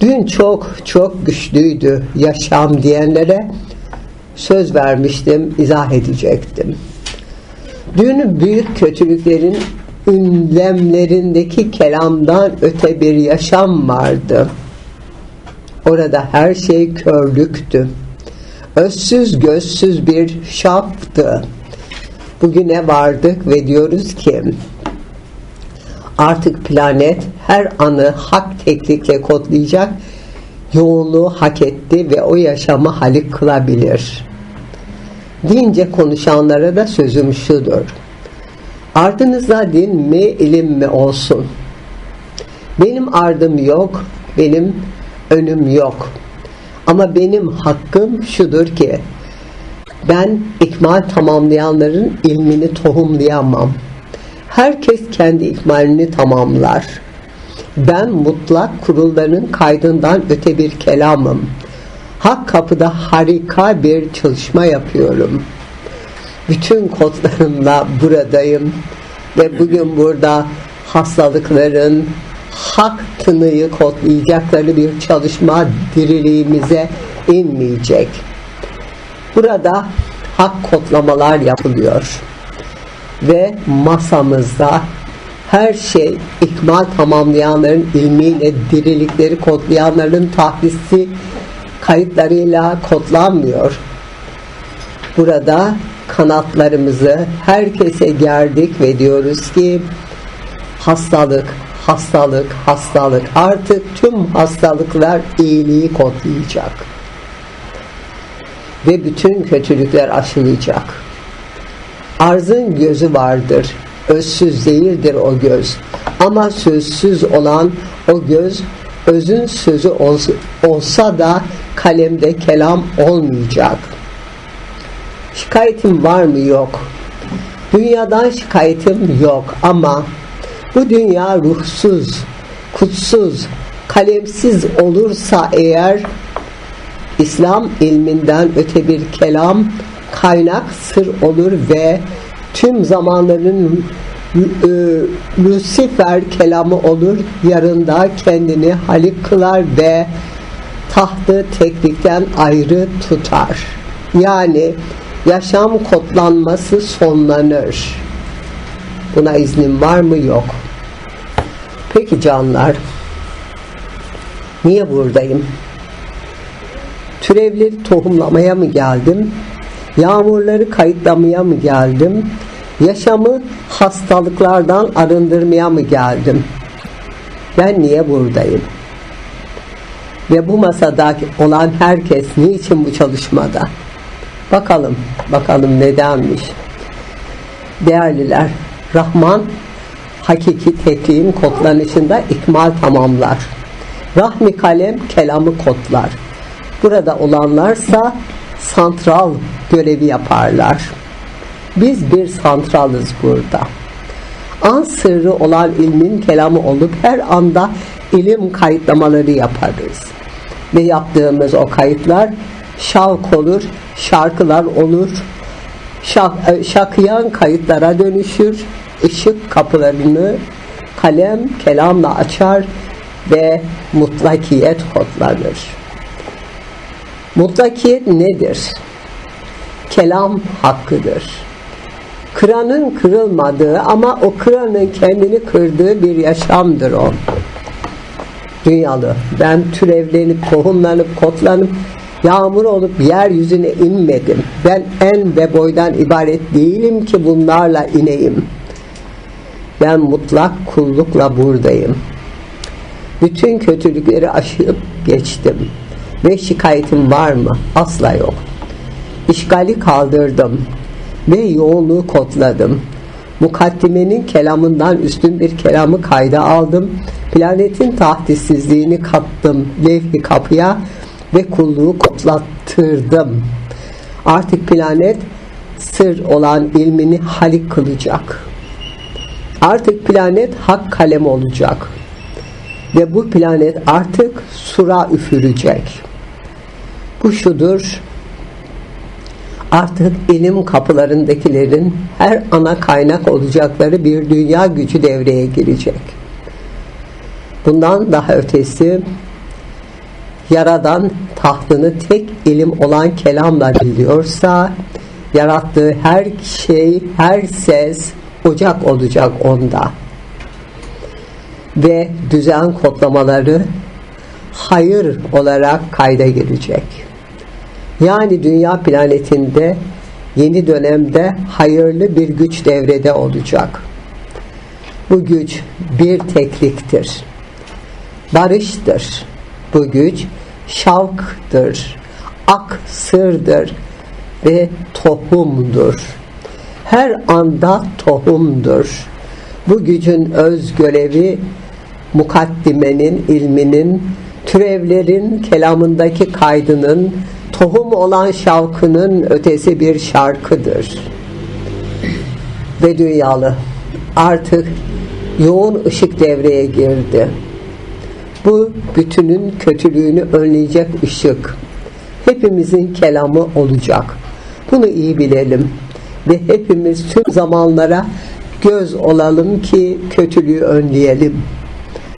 Dün çok çok güçlüydü yaşam diyenlere söz vermiştim, izah edecektim. Dün büyük kötülüklerin ünlemlerindeki kelamdan öte bir yaşam vardı. Orada her şey körlüktü. Özsüz gözsüz bir şaftı. Bugüne vardık ve diyoruz ki artık planet her anı hak teknikle kodlayacak yoğunluğu hak etti ve o yaşamı halik kılabilir. Deyince konuşanlara da sözüm şudur. Ardınızda din mi ilim mi olsun. Benim ardım yok, benim önüm yok. Ama benim hakkım şudur ki ben ikmal tamamlayanların ilmini tohumlayamam. Herkes kendi ikmalini tamamlar. Ben mutlak kurulların kaydından öte bir kelamım. Hak kapıda harika bir çalışma yapıyorum. Bütün kodlarımla buradayım ve bugün burada hastalıkların hak tınıyı kodlayacakları bir çalışma diriliğimize inmeyecek. Burada hak kodlamalar yapılıyor ve masamızda her şey ikmal tamamlayanların ilmiyle dirilikleri kodlayanların tahlisi kayıtlarıyla kodlanmıyor. Burada kanatlarımızı herkese gerdik ve diyoruz ki hastalık, hastalık, hastalık artık tüm hastalıklar iyiliği kodlayacak. Ve bütün kötülükler aşılacak. Arzın gözü vardır. Özsüz değildir o göz. Ama sözsüz olan o göz özün sözü olsa da kalemde kelam olmayacak. Şikayetim var mı? Yok. Dünyadan şikayetim yok ama bu dünya ruhsuz, kutsuz, kalemsiz olursa eğer İslam ilminden öte bir kelam kaynak sır olur ve tüm zamanların Lucifer kelamı olur yarında kendini halik kılar ve tahtı teknikten ayrı tutar. Yani yaşam kodlanması sonlanır. Buna iznim var mı? Yok. Peki canlar, niye buradayım? Türevleri tohumlamaya mı geldim? Yağmurları kayıtlamaya mı geldim? Yaşamı hastalıklardan arındırmaya mı geldim? Ben niye buradayım? Ve bu masada olan herkes niçin bu çalışmada? Bakalım, bakalım nedenmiş. Değerliler, Rahman hakiki tekliğin kodlanışında ikmal tamamlar. Rahmi kalem kelamı kodlar. Burada olanlarsa santral görevi yaparlar. Biz bir santralız burada. An sırrı olan ilmin kelamı olup her anda ilim kayıtlamaları yaparız. Ve yaptığımız o kayıtlar şavk olur, şarkılar olur, şak, e, şakıyan kayıtlara dönüşür, ışık kapılarını kalem kelamla açar ve mutlakiyet kodlanır. Mutlakiyet nedir? Kelam hakkıdır. Kıranın kırılmadığı ama o kıranın kendini kırdığı bir yaşamdır o. Dünyalı. Ben türevlenip, tohumlanıp, kotlanıp, yağmur olup yeryüzüne inmedim. Ben en ve boydan ibaret değilim ki bunlarla ineyim. Ben mutlak kullukla buradayım. Bütün kötülükleri aşıp geçtim. Ve şikayetim var mı? Asla yok. İşgali kaldırdım ve yoğunluğu kodladım. Mukaddimenin kelamından üstün bir kelamı kayda aldım. Planetin tahdissizliğini kattım levh kapıya ve kulluğu kodlattırdım. Artık planet sır olan ilmini halik kılacak. Artık planet hak kalem olacak. Ve bu planet artık sura üfürecek. Bu şudur, artık ilim kapılarındakilerin her ana kaynak olacakları bir dünya gücü devreye girecek. Bundan daha ötesi Yaradan tahtını tek ilim olan kelamla biliyorsa yarattığı her şey, her ses ocak olacak onda. Ve düzen kodlamaları hayır olarak kayda girecek. Yani dünya planetinde yeni dönemde hayırlı bir güç devrede olacak. Bu güç bir tekliktir. Barıştır. Bu güç şavktır. Ak sırdır ve tohumdur. Her anda tohumdur. Bu gücün öz görevi mukaddimenin ilminin, türevlerin kelamındaki kaydının, tohum olan şavkının ötesi bir şarkıdır. Ve dünyalı artık yoğun ışık devreye girdi. Bu bütünün kötülüğünü önleyecek ışık. Hepimizin kelamı olacak. Bunu iyi bilelim ve hepimiz tüm zamanlara göz olalım ki kötülüğü önleyelim.